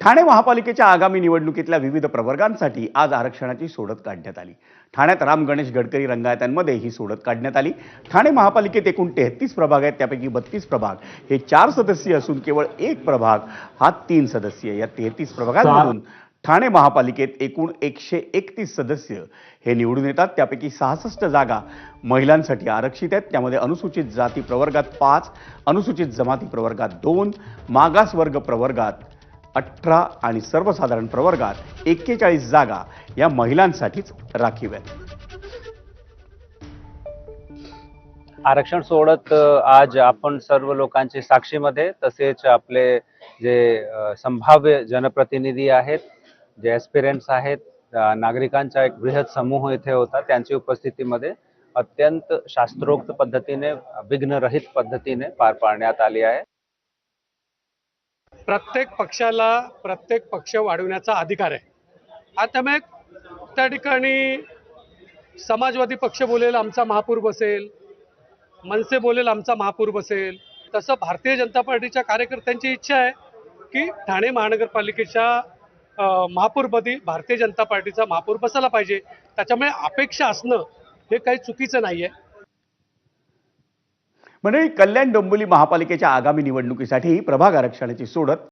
ठाणे महापालिकेच्या आगामी निवडणुकीतल्या विविध प्रवर्गांसाठी आज आरक्षणाची सोडत काढण्यात आली. ठाण्यात राम गणेश गडकरी रंगायतांमध्ये ही सोडत काढण्यात आली. ठाणे महापालिकेत एकूण तेहतीस प्रभाग आहेत त्यापैकी बत्तीस प्रभाग हे चार सदस्यीय असून केवळ एक प्रभाग हा तीन सदस्यीय. या तेहतीस प्रभागांमधून ठाणे महापालिकेत एकूण एकशे एकतीस सदस्य हे निवडून येतात. त्यापैकी सहासष्ट जागा महिलांसाठी आरक्षित आहेत. त्यामध्ये अनुसूचित जाती प्रवर्गात पाच अनुसूचित जमाती प्रवर्गात दोन मागास वर्ग प्रवर्गात अठरा आणि सर्वसाधारण प्रवर्गात एक्केचाळीस जागा या महिलांसाठीच राखीव आहेत आरक्षण सोडत आज आपण सर्व लोकांची साक्षीमध्ये तसेच आपले जे संभाव्य जनप्रतिनिधी आहेत जे एस्पिरेंट्स आहेत नागरिकांचा एक बृहत समूह इथे होता त्यांच्या उपस्थितीमध्ये अत्यंत शास्त्रोक्त पद्धतीने विघ्नरहित पद्धतीने पार पाडण्यात आली आहे. प्रत्येक पक्षाला प्रत्येक पक्ष वाढविण्याचा अधिकार आहे. आता मग त्या ठिकाणी समाजवादी पक्ष बोलेल आमचा महापूर बसेल. मनसे बोलेल आमचा महापूर बसेल. तसं भारतीय जनता पार्टीच्या कार्यकर्त्यांची इच्छा आहे की ठाणे महानगरपालिकेच्या अं, महापूरमध्ये भारतीय जनता पार्टीचा महापूर बसायला पाहिजे. त्याच्यामुळे अपेक्षा असणं हे काही चुकीचं नाही आहे मंडळी कल्याण डोंबिवली महापालिकेच्या आगामी निवडणुकीसाठी प्रभाग आरक्षणाची सोडत